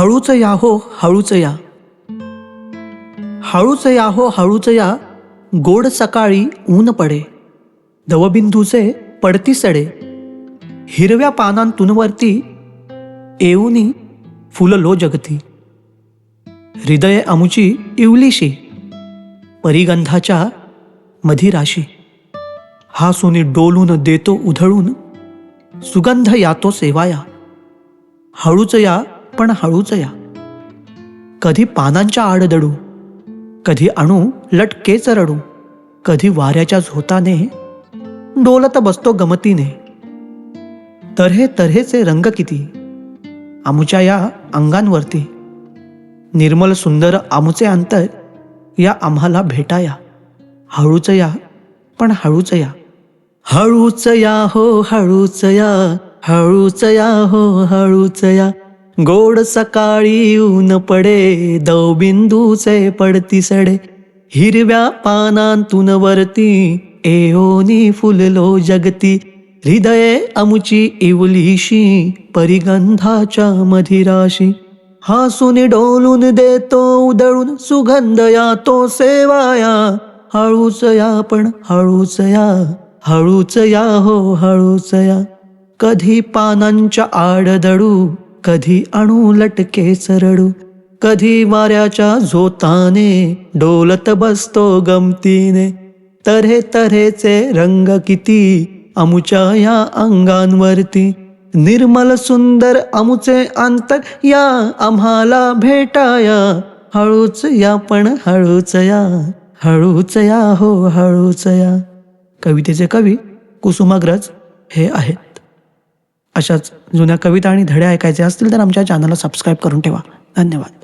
हळूच या हो हळूच या. हळूच या हो हळूच या गोड सकाळी ऊन पडे. दवबिंदूचे पडती सडे. हिरव्या पानांतून वरती येऊनी फुललो जगती. हृदय अमुची इवलीशी परिगंधाच्या मधिराशी. हा सोनी डोलून देतो उधळून सुगंध यातो सेवाया. हळूच या पण हळूच या. कधी पानांच्या आड दडू कधी अणू लटकेच रडू कधी वाऱ्याच्या झोताने डोलत बसतो गमतीने. तऱ्हे तऱ्हेचे रंग किती आमुच्या या अंगांवरती. निर्मल सुंदर आमुचे अंतर या आम्हाला भेटाया. हळूच या पण हळूच या. हळूच या हो हळूच या हळूच या हो हळूच या. गोड सकाळी ऊन पडे दवबिंदूचे पडती सडे. हिरव्या पानांतून वरती एओनी फुललो जगती. हृदये अमुची इवलीशी परिगंधाच्या मधिराशी. हासून डोलून देतो उदळून सुगंध या तो सेवाया. हळूच या पण हळूच या हळूच या हो हळूच या. कधी पानांच्या आडदडू कधी अणू लटके सरडू कधी वाऱ्याच्या झोताने डोलत बसतो गमतीने. तऱ्हे तऱ्हेचे रंग किती अमुच्या या अंगांवरती. निर्मल सुंदर अमुचे अंतर या आम्हाला भेटाया. हळूच या पण हळूच या हळूच या हो हळूच या. कवितेचे कवी कुसुमाग्रज हे आहेत. अशाच जुन्या कविता आणि धडे ऐकायचे असतील तर आमच्या चॅनलला सबस्क्राईब करून ठेवा. धन्यवाद.